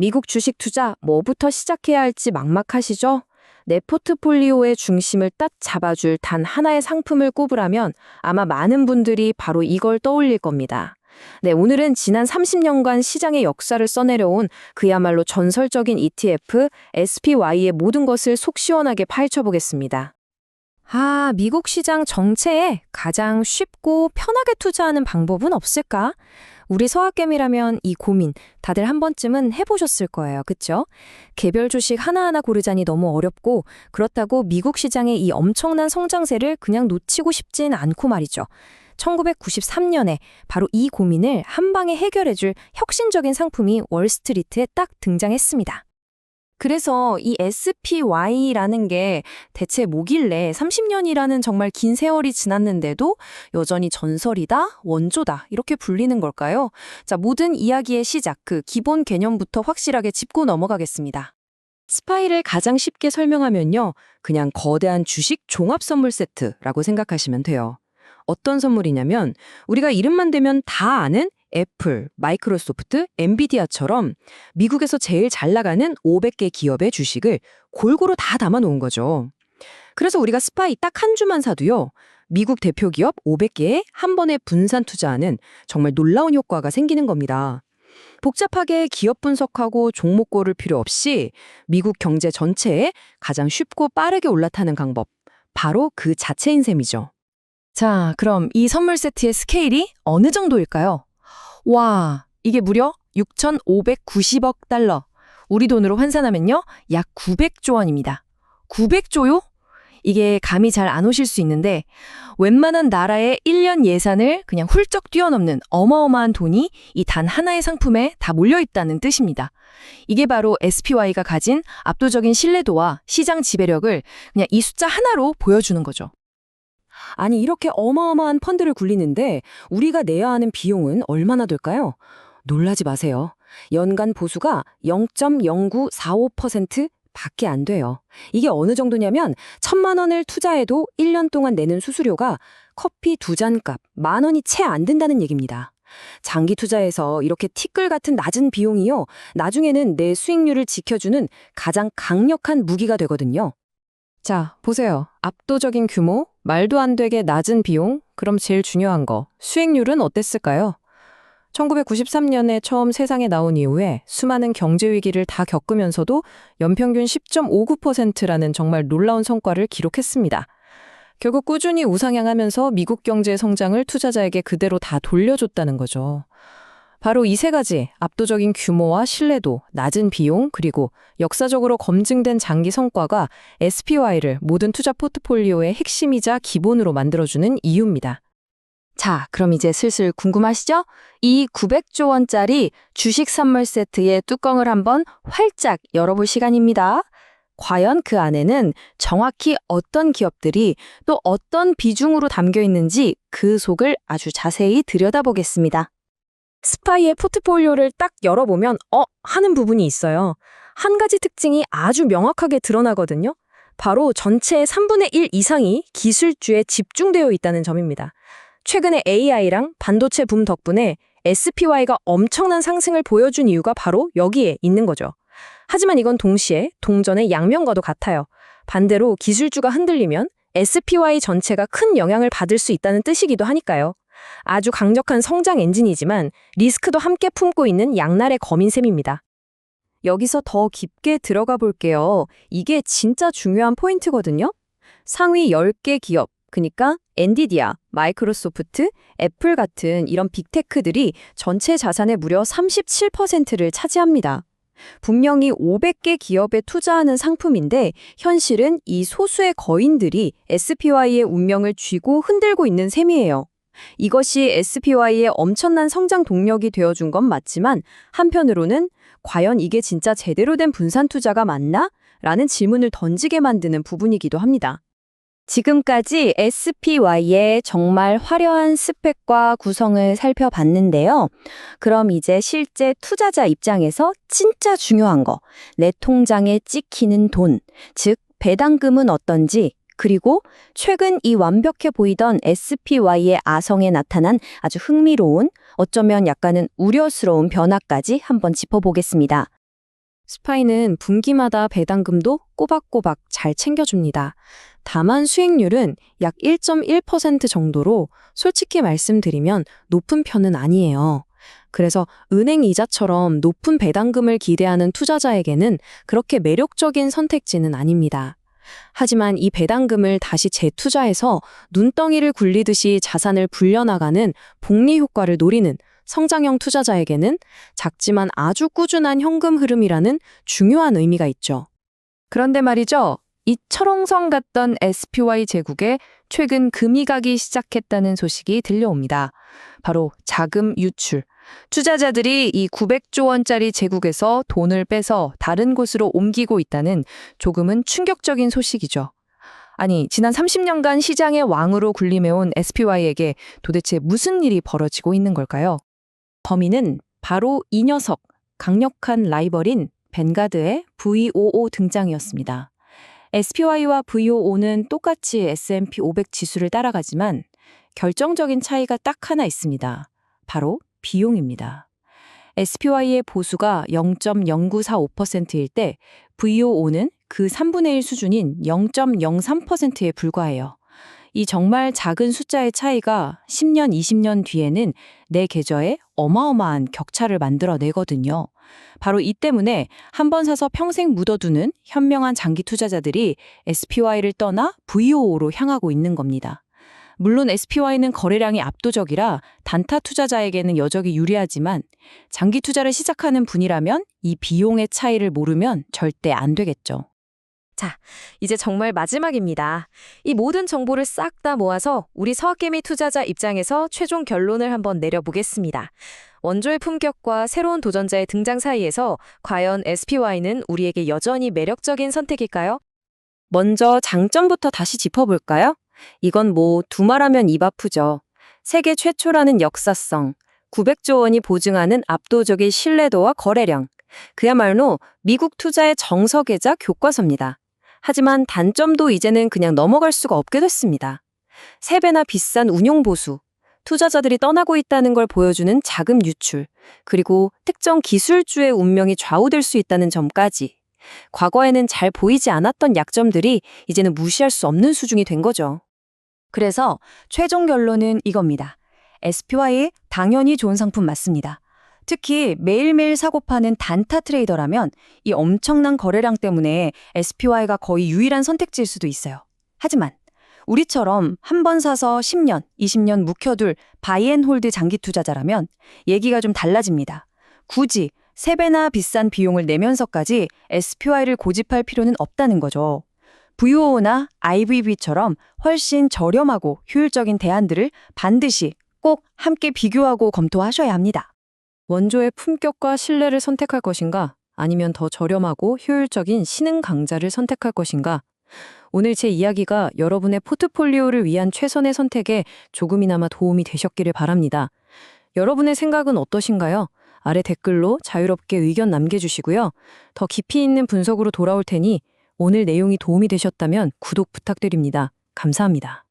미국 주식 투자 뭐부터 시작해야 할지 막막하시죠? 내 포트폴리오의 중심을 딱 잡아줄 단 하나의 상품을 꼽으라면 아마 많은 분들이 바로 이걸 떠올릴 겁니다. 네, 오늘은 지난 30년간 시장의 역사를 써내려온 그야말로 전설적인 ETF SPY의 모든 것을 속 시원하게 파헤쳐 보겠습니다. 아, 미국 시장 정체에 가장 쉽고 편하게 투자하는 방법은 없을까? 우리 서학겜이라면 이 고민 다들 한 번쯤은 해보셨을 거예요. 그쵸? 개별 주식 하나하나 고르자니 너무 어렵고 그렇다고 미국 시장의 이 엄청난 성장세를 그냥 놓치고 싶진 않고 말이죠. 1993년에 바로 이 고민을 한 방에 해결해줄 혁신적인 상품이 월스트리트에 딱 등장했습니다. 그래서 이 SPY라는 게 대체 뭐길래 30년이라는 정말 긴 세월이 지났는데도 여전히 전설이다, 원조다 이렇게 불리는 걸까요? 자, 모든 이야기의 시작, 그 기본 개념부터 확실하게 짚고 넘어가겠습니다. 스파이를 가장 쉽게 설명하면요. 그냥 거대한 주식 종합 선물 세트라고 생각하시면 돼요. 어떤 선물이냐면 우리가 이름만 대면 다 아는 애플, 마이크로소프트, 엔비디아처럼 미국에서 제일 잘 나가는 500개 기업의 주식을 골고루 다 담아 놓은 거죠. 그래서 우리가 스파이 딱 한 주만 사도요. 미국 대표 기업 500개에 한 번에 분산 투자하는 정말 놀라운 효과가 생기는 겁니다. 복잡하게 기업 분석하고 종목 고를 필요 없이 미국 경제 전체에 가장 쉽고 빠르게 올라타는 방법. 바로 그 자체인 셈이죠. 자, 그럼 이 선물 세트의 스케일이 어느 정도일까요? 와, 이게 무려 6,590억 달러. 우리 돈으로 환산하면요, 약 900조 원입니다. 900조요? 이게 감이 잘 안 오실 수 있는데, 웬만한 나라의 1년 예산을 그냥 훌쩍 뛰어넘는 어마어마한 돈이 이 단 하나의 상품에 다 몰려 있다는 뜻입니다. 이게 바로 SPY가 가진 압도적인 신뢰도와 시장 지배력을 그냥 이 숫자 하나로 보여주는 거죠. 아니 이렇게 어마어마한 펀드를 굴리는데 우리가 내야 하는 비용은 얼마나 될까요? 놀라지 마세요. 연간 보수가 0.0945% 밖에 안 돼요. 이게 어느 정도냐면 천만 원을 투자해도 1년 동안 내는 수수료가 커피 두 잔 값 만 원이 채 안 된다는 얘기입니다. 장기 투자에서 이렇게 티끌 같은 낮은 비용이요. 나중에는 내 수익률을 지켜주는 가장 강력한 무기가 되거든요. 자, 보세요. 압도적인 규모, 말도 안 되게 낮은 비용, 그럼 제일 중요한 거, 수익률은 어땠을까요? 1993년에 처음 세상에 나온 이후에 수많은 경제 위기를 다 겪으면서도 연평균 10.59%라는 정말 놀라운 성과를 기록했습니다. 결국 꾸준히 우상향하면서 미국 경제의 성장을 투자자에게 그대로 다 돌려줬다는 거죠. 바로 이 세 가지 압도적인 규모와 신뢰도, 낮은 비용, 그리고 역사적으로 검증된 장기 성과가 SPY를 모든 투자 포트폴리오의 핵심이자 기본으로 만들어주는 이유입니다. 자, 그럼 이제 슬슬 궁금하시죠? 이 900조 원짜리 주식 선물 세트의 뚜껑을 한번 활짝 열어볼 시간입니다. 과연 그 안에는 정확히 어떤 기업들이 또 어떤 비중으로 담겨 있는지 그 속을 아주 자세히 들여다보겠습니다. 스파이의 포트폴리오를 딱 열어보면 어? 하는 부분이 있어요. 한 가지 특징이 아주 명확하게 드러나거든요. 바로 전체의 3분의 1 이상이 기술주에 집중되어 있다는 점입니다. 최근에 AI랑 반도체 붐 덕분에 SPY가 엄청난 상승을 보여준 이유가 바로 여기에 있는 거죠. 하지만 이건 동시에 동전의 양면과도 같아요. 반대로 기술주가 흔들리면 SPY 전체가 큰 영향을 받을 수 있다는 뜻이기도 하니까요. 아주 강력한 성장 엔진이지만 리스크도 함께 품고 있는 양날의 검인 셈입니다. 여기서 더 깊게 들어가 볼게요. 이게 진짜 중요한 포인트거든요. 상위 10개 기업, 그니까 엔디디아, 마이크로소프트, 애플 같은 이런 빅테크들이 전체 자산의 무려 37%를 차지합니다. 분명히 500개 기업에 투자하는 상품인데 현실은 이 소수의 거인들이 SPY의 운명을 쥐고 흔들고 있는 셈이에요. 이것이 SPY의 엄청난 성장 동력이 되어준 건 맞지만 한편으로는 과연 이게 진짜 제대로 된 분산 투자가 맞나? 라는 질문을 던지게 만드는 부분이기도 합니다. 지금까지 SPY의 정말 화려한 스펙과 구성을 살펴봤는데요. 그럼 이제 실제 투자자 입장에서 진짜 중요한 거, 내 통장에 찍히는 돈, 즉 배당금은 어떤지 그리고 최근 이 완벽해 보이던 SPY의 아성에 나타난 아주 흥미로운, 어쩌면 약간은 우려스러운 변화까지 한번 짚어보겠습니다. 스파이는 분기마다 배당금도 꼬박꼬박 잘 챙겨줍니다. 다만 수익률은 약 1.1% 정도로 솔직히 말씀드리면 높은 편은 아니에요. 그래서 은행 이자처럼 높은 배당금을 기대하는 투자자에게는 그렇게 매력적인 선택지는 아닙니다. 하지만 이 배당금을 다시 재투자해서 눈덩이를 굴리듯이 자산을 불려나가는 복리 효과를 노리는 성장형 투자자에게는 작지만 아주 꾸준한 현금 흐름이라는 중요한 의미가 있죠. 그런데 말이죠. 이 철옹성 같던 SPY 제국에 최근 금이 가기 시작했다는 소식이 들려옵니다. 바로 자금 유출. 투자자들이 이 900조 원짜리 제국에서 돈을 빼서 다른 곳으로 옮기고 있다는 조금은 충격적인 소식이죠. 아니, 지난 30년간 시장의 왕으로 군림해온 SPY에게 도대체 무슨 일이 벌어지고 있는 걸까요? 범인은 바로 이 녀석, 강력한 라이벌인 벤가드의 VOO 등장이었습니다. SPY와 VOO는 똑같이 S&P 500 지수를 따라가지만 결정적인 차이가 딱 하나 있습니다. 바로 비용입니다. SPY의 보수가 0.0945%일 때 VOO는 그 3분의 1 수준인 0.03%에 불과해요. 이 정말 작은 숫자의 차이가 10년, 20년 뒤에는 내 계좌에 어마어마한 격차를 만들어내거든요. 바로 이 때문에 한 번 사서 평생 묻어두는 현명한 장기 투자자들이 SPY를 떠나 VOO로 향하고 있는 겁니다. 물론 SPY는 거래량이 압도적이라 단타 투자자에게는 여적이 유리하지만 장기 투자를 시작하는 분이라면 이 비용의 차이를 모르면 절대 안 되겠죠. 이제 정말 마지막입니다. 이 모든 정보를 싹 다 모아서 우리 서학개미 투자자 입장에서 최종 결론을 한번 내려보겠습니다. 원조의 품격과 새로운 도전자의 등장 사이에서 과연 SPY는 우리에게 여전히 매력적인 선택일까요? 먼저 장점부터 다시 짚어볼까요? 이건 뭐 두말하면 입 아프죠. 세계 최초라는 역사성, 900조 원이 보증하는 압도적인 신뢰도와 거래량. 그야말로 미국 투자의 정석이자 교과서입니다. 하지만 단점도 이제는 그냥 넘어갈 수가 없게 됐습니다. 세배나 비싼 운용 보수, 투자자들이 떠나고 있다는 걸 보여주는 자금 유출, 그리고 특정 기술주의 운명이 좌우될 수 있다는 점까지. 과거에는 잘 보이지 않았던 약점들이 이제는 무시할 수 없는 수준이 된 거죠. 그래서 최종 결론은 이겁니다. SPY 당연히 좋은 상품 맞습니다. 특히 매일매일 사고 파는 단타 트레이더라면 이 엄청난 거래량 때문에 SPY가 거의 유일한 선택지일 수도 있어요. 하지만 우리처럼 한 번 사서 10년, 20년 묵혀둘 바이앤홀드 장기 투자자라면 얘기가 좀 달라집니다. 굳이 3배나 비싼 비용을 내면서까지 SPY를 고집할 필요는 없다는 거죠. VOO나 IVB처럼 훨씬 저렴하고 효율적인 대안들을 반드시 꼭 함께 비교하고 검토하셔야 합니다. 원조의 품격과 신뢰를 선택할 것인가 아니면 더 저렴하고 효율적인 신흥 강자를 선택할 것인가 오늘 제 이야기가 여러분의 포트폴리오를 위한 최선의 선택에 조금이나마 도움이 되셨기를 바랍니다. 여러분의 생각은 어떠신가요? 아래 댓글로 자유롭게 의견 남겨주시고요. 더 깊이 있는 분석으로 돌아올 테니 오늘 내용이 도움이 되셨다면 구독 부탁드립니다. 감사합니다.